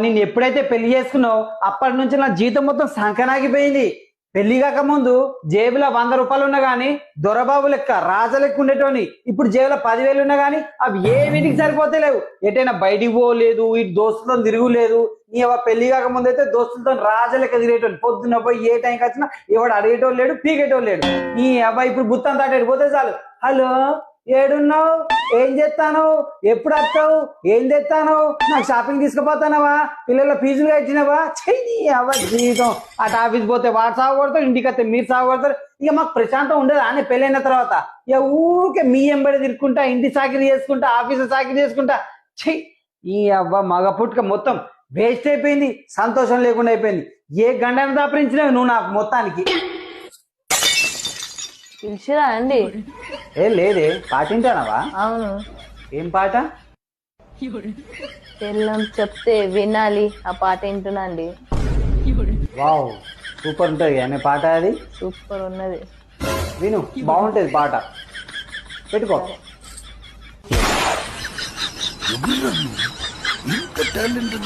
నేను ఎప్పుడైతే పెళ్ళి చేసుకున్నావు అప్పటి నుంచి నా జీతం మొత్తం సంకనాగిపోయింది. పెళ్ళి కాక ముందు జేబులో వంద రూపాయలు ఉన్నా గానీ దొరబాబు లెక్క రాజ లెక్క ఉండేటోని ఇప్పుడు జేబులో పదివేలు ఉన్నా గానీ అవి ఏ వీటికి సరిపోతలేవు ఎటైనా బయటికి పోలేదు ఈ దోస్తులతో తిరుగులేదు నీ అవ్వ పెళ్ళి కాక ముందు అయితే దోస్తులతో రాజ లెక్క తిరిగేటోళ్ళు పొద్దున్న పోయి ఏ టైంకి వచ్చినా ఎవడు అడిగేటోళ్ళు లేడు పీకేటోళ్ళు లేడు. నీ అబ్బాయి ఇప్పుడు గుత్తంతా అటు పోతే చాలు. హలో? ఏడున్నావు? ఏం చేస్తాను ఎప్పుడు వస్తావు? ఏం తెస్తాను నాకు షాపింగ్ తీసుకుపోతానవా? పిల్లల ఫీజులు కట్టినవా? చెయ్యి అవ్వ జీవితం. అటు ఆఫీస్ పోతే వాడు సాగుకూడతారు ఇంటికి వస్తే మీరు సాగుకూడతారు ఇక మాకు ప్రశాంతం ఉండదు అని పెళ్ళైన తర్వాత. ఇక ఊరికే మీ ఎంబడి తిరుక్కుంటా ఇంటి సాకిరి చేసుకుంటా ఆఫీస్ సాకిరి చేసుకుంటా. చెయ్యి ఈ అవ్వ మగ పుట్టుక మొత్తం వేస్ట్ అయిపోయింది సంతోషం లేకుండా అయిపోయింది. ఏ గండను దాపరించినావు నువ్వు నాకు మొత్తానికి? పిలిచిరా అండి. ఏ లేదే పాటింటానవా అవును. ఏం పాట? పెళ్ళం చెప్తే వినాలి ఆ పాట వింటున్నాండి వావ్ సూపర్ ఉంటుంది అనే పాట అది? సూపర్ ఉన్నది. విను బాగుంటుంది పాట. పెట్టుకో. ఇంత టాలెంట్